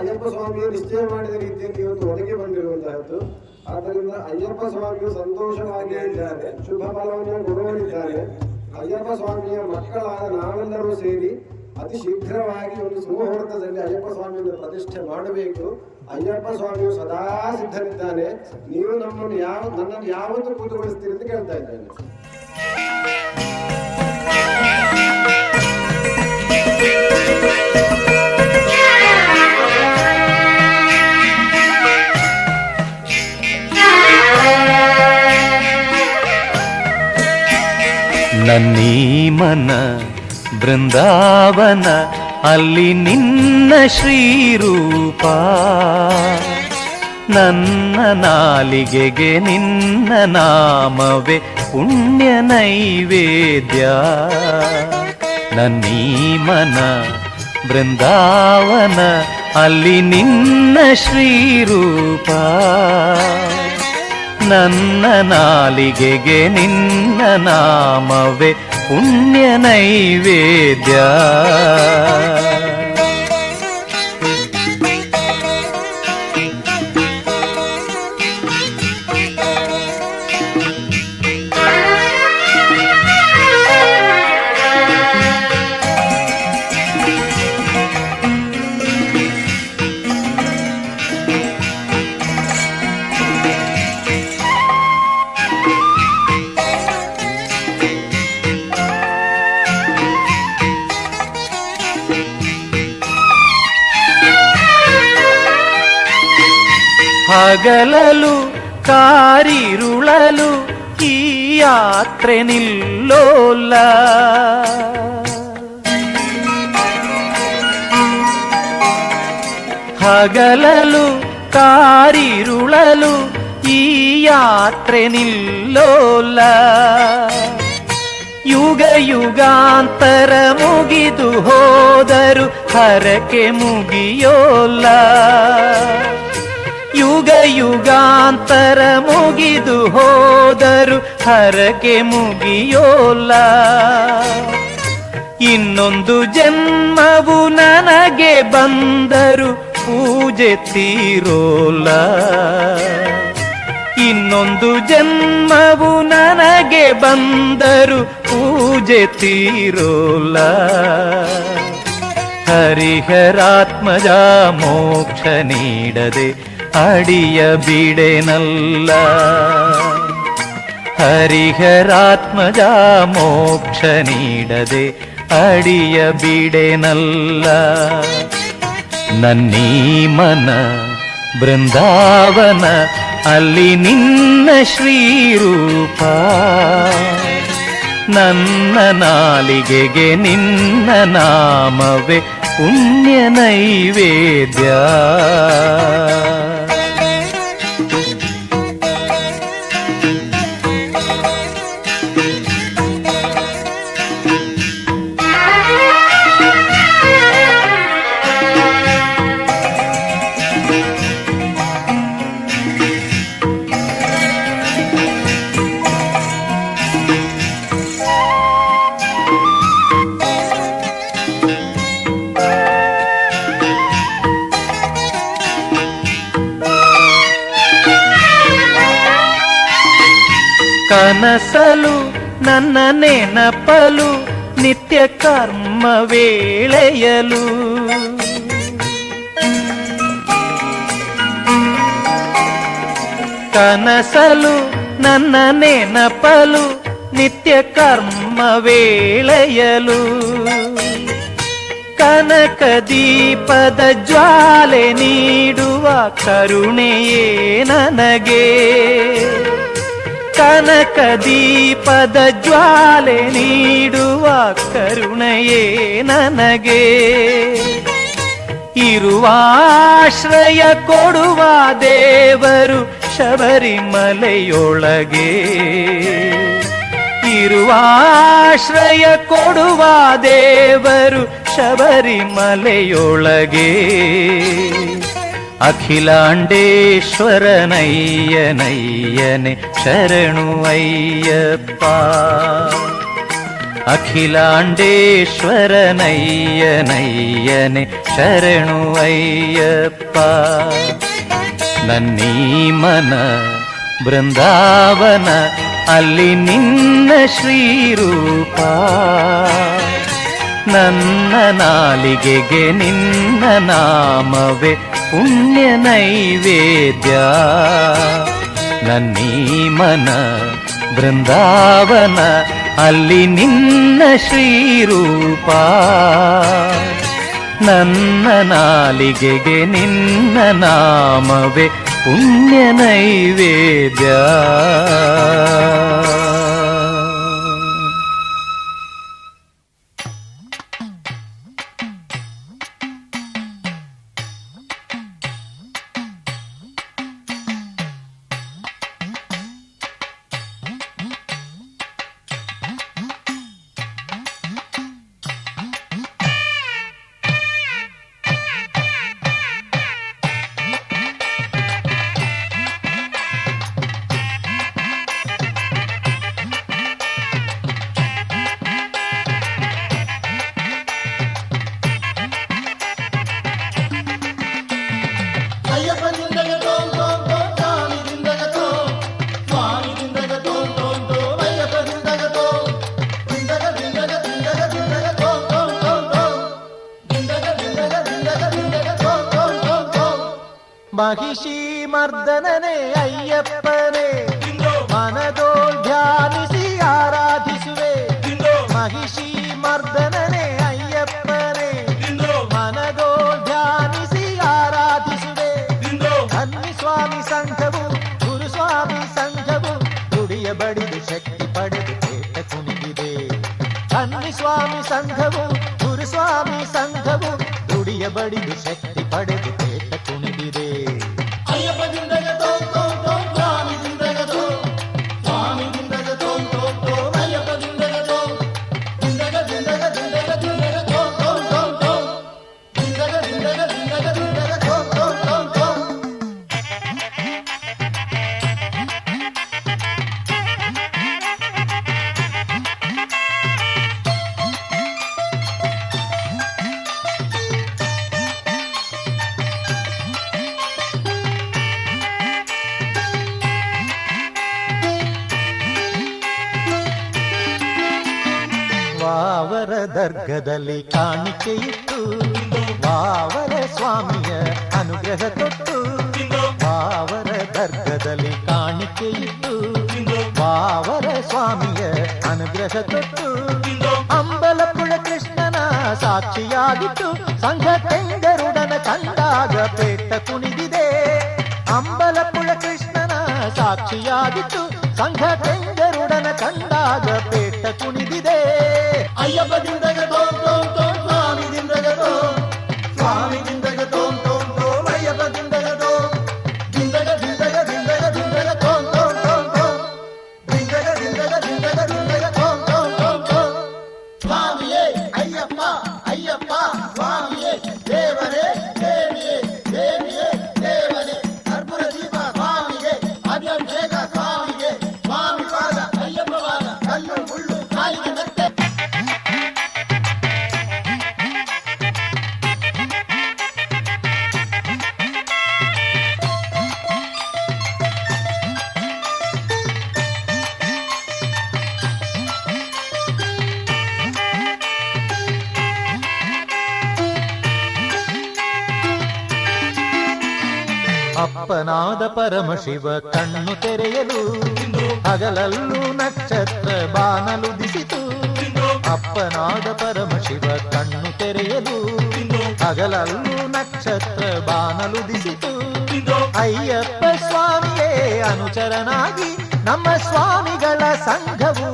ಅಯ್ಯಪ್ಪ ಸ್ವಾಮಿಯು ನಿಶ್ಚಯ ಮಾಡಿದ ರೀತಿಯಲ್ಲಿ ಇವತ್ತು ಒದಗಿ ಬಂದಿರುವಂತಹದ್ದು. ಆದ್ದರಿಂದ ಅಯ್ಯಪ್ಪ ಸ್ವಾಮಿಯು ಸಂತೋಷವಾಗಿ ಇದ್ದಾರೆ ಶುಭ ಫಲವನ್ನು ಕೊಡುವಲ್ಲಿದ್ದಾರೆ ಅಯ್ಯಪ್ಪ ಸ್ವಾಮಿಯ ಮಕ್ಕಳಾದ ನಾವೆಲ್ಲರೂ ಸೇರಿ ಅತಿ ಶೀಘ್ರವಾಗಿ ಒಂದು ಸುಮುಹೂರ್ತದಲ್ಲಿ ಅಯ್ಯಪ್ಪ ಸ್ವಾಮಿಯನ್ನು ಪ್ರತಿಷ್ಠೆ ಮಾಡಬೇಕು. ಅಯ್ಯಪ್ಪ ಸ್ವಾಮಿಯು ಸದಾ ಸಿದ್ಧನಿದ್ದಾನೆ ನೀವು ನಮ್ಮನ್ನು ಯಾವ ನನ್ನನ್ನು ಯಾವತ್ತು ಕೂತುಗೊಳಿಸ್ತೀರಿ ಅಂತ ಕೇಳ್ತಾ ಇದ್ದೇನೆ. ನನ್ನೀ ಮನ ಬೃಂದಾವನ, ಅಲ್ಲಿ ನಿನ್ನ ಶ್ರೀರೂಪ. ನನ್ನ ನಾಲಿಗೆಗೆ ನಿನ್ನ ನಾಮವೇ ಪುಣ್ಯ ನೈವೇದ್ಯ. ನನ್ನೀ ಮನ ಬೃಂದಾವನ, ಅಲ್ಲಿ ನಿನ್ನ ಶ್ರೀರೂಪ. ನನ್ನ ನಾಲಿಗೆಗೆ ನಿನ್ನ ನಾಮವೇ ಪುಣ್ಯ ನೈವೇದ್ಯ. ಹಗಲಲು, ಕಾರಿರುಳಲು ಈ ಯಾತ್ರೆ ನಿಲ್ಲೋಲ್ಲ. ಹಗಲಲು, ಕಾರಿರುಳಲು ಈ ಯಾತ್ರೆ ನಿಲ್ಲೋಲ್ಲ. ಯುಗ ಯುಗಾಂತರ ಮುಗಿದು ಹೋದರು ಹರಕೆ ಮುಗಿಯೋಲ್ಲ. ಯುಗ ಯುಗಾಂತರ ಮುಗಿದು ಹೋದರು, ಹರಕೆ ಮುಗಿಯೋಲ್ಲ. ಇನ್ನೊಂದು ಜನ್ಮವು ನನಗೆ ಬಂದರು, ಪೂಜೆ ತೀರೋಲ್ಲ. ಇನ್ನೊಂದು ಜನ್ಮವು ನನಗೆ ಬಂದರು, ಪೂಜೆ ತೀರೋಲ್ಲ. ಹರಿಹರಾತ್ಮಜ ಮೋಕ್ಷ ನೀಡದೆ ಅಡಿಯ ಬಿಡೆನಲ್ಲ. ಹರಿಹರಾತ್ಮಜ ಮೋಕ್ಷ ನೀಡದೆ ಅಡಿಯ ಬಿಡೆನಲ್ಲ. ನನ್ನೀ ಮನ ಬೃಂದಾವನ, ಅಲ್ಲಿ ನಿನ್ನ ಶ್ರೀರೂಪ. ನನ್ನ ನಾಲಿಗೆಗೆ ನಿನ್ನ ನಾಮವೇ ಪುಣ್ಯ ನೈವೇದ್ಯ. ಕನಸಲು ನನ್ನ ನೆನಪಲು ನಿತ್ಯ ಕರ್ಮ ವೇಳೆಯಲು ಕನಸಲು ನನ್ನ ನೆನಪಲು ನಿತ್ಯ ಕರ್ಮ ವೇಳೆಯಲು ಕನಕ ದೀಪದ ಜ್ವಾಲೆ ನೀಡುವ ಕರುಣೆಯೇ ನನಗೆ ಕನಕ ದೀಪದ ಜ್ವಾಲೆ ನೀಡುವ ಕರುಣೆಯೇ ನನಗೆ. ಇರುವಾಶ್ರಯ ಕೊಡುವ ದೇವರು ಶಬರಿಮಲೆಯೊಳಗೆ. ಇರುವಾಶ್ರಯ ಕೊಡುವ ದೇವರು ಶಬರಿಮಲೆಯೊಳಗೆ. ಅಖಿಲಾಂಡೇಶ್ವರನಯ್ಯನಯ್ಯನೆ ಶರಣು ಅಯ್ಯಪ್ಪ ಅಖಿಲಾಂಡೇಶ್ವರನಯ್ಯನಯ್ಯನೆ ಶರಣು ಅಯ್ಯಪ್ಪ ನನ್ನೀ ಮನ ಬೃಂದಾವನ ಅಲ್ಲಿ ನಿನ್ನ ಶ್ರೀರೂಪ ನನ್ನ ನಾಲಿಗೆಗೆ ನಿನ್ನ ನಾಮವೇ ಪುಣ್ಯ ನೈವೇದ್ಯ. ನನ್ನೀ ಮನ ಬೃಂದಾವನ, ಅಲ್ಲಿ ನಿನ್ನ ಶ್ರೀರೂಪ. ನನ್ನ ನಾಲಿಗೆಗೆ ನಿನ್ನ ನಾಮವೇ ಪುಣ್ಯ ನೈವೇದ್ಯ. ಮಹಿಷಿ ಮರ್ದನನೇ ಅಯ್ಯಪ್ಪನೇ ಮನದೋಳ್ ಧ್ಯಾನಿಸಿ ಆರಾಧಿಸುವೆ ಮಹಿಷಿ ಮರ್ದನನೇ ಅಯ್ಯಪ್ಪನೇ ಮನದೋಳ್ ಧ್ಯಾನಿಸಿ ಆರಾಧಿಸುವೆ ಅನ್ನಿ ಸ್ವಾಮಿ ಸಂಘವು ಗುರುಸ್ವಾಮಿ ಸಂಘವು ದುಡಿಯ ಬಡಿದು ಶಕ್ತಿ ಪಡೆದು ಪೇಟ ಕುಣಿದಿದೆ ಅನ್ನಿ ಸ್ವಾಮಿ ಸಂಘವು ಗುರುಸ್ವಾಮಿ ಸಂಘವು ದುಡಿಯ ಬಡಿದು ಶಕ್ತಿ ವಾವರ ದರ್ಗದಲ್ಲಿ ಕಾಣಿಕೆ ಇಟ್ಟು ವಾವರ ಸ್ವಾಮಿಯ ಅನುಗ್ರಹ ತೊಟ್ಟು ವಾವರ ದರ್ಗದಲ್ಲಿ ಕಾಣಿಕೆ ಇಟ್ಟು ವಾವರ ಸ್ವಾಮಿಯ ಅನುಗ್ರಹ ತೊಟ್ಟು ಅಂಬಲಪುಳ ಕೃಷ್ಣನ ಸಾಕ್ಷಿಯಾಗಿಟ್ಟು ಸಂಘ ತೆಂಗರುಡನ ಕಂಡಾಗ ಪೇಟ ಕುಣಿದಿದೆ ಅಂಬಲಪುಳ ಕೃಷ್ಣನ ಸಾಕ್ಷಿಯಾಗಿಟ್ಟು ಸಂಘ ತೆಂಗರುಡನ ಕಂಡಾಗ ಪೇಟ ಕುಣಿದಿದೆ ಅಯ್ಯಪ್ಪ ದಿಂದಗ ಅಪ್ಪನಾದ ಪರಮಶಿವ ಕಣ್ಣು ತೆರೆಯಲು, ಹಗಲಲ್ಲೂ ನಕ್ಷತ್ರ ಬಾನಲುದಿಸಿತು ಅಪ್ಪನಾದ ಪರಮಶಿವ ಕಣ್ಣು ತೆರೆಯಲು, ಹಗಲಲ್ಲೂ ನಕ್ಷತ್ರ ಬಾನಲುದಿಸಿತು ಅಯ್ಯಪ್ಪ ಸ್ವಾಮಿಯೇ, ಅನುಚರನಾಗಿ ನಮ್ಮ ಸ್ವಾಮಿಗಳ ಸಂಘವು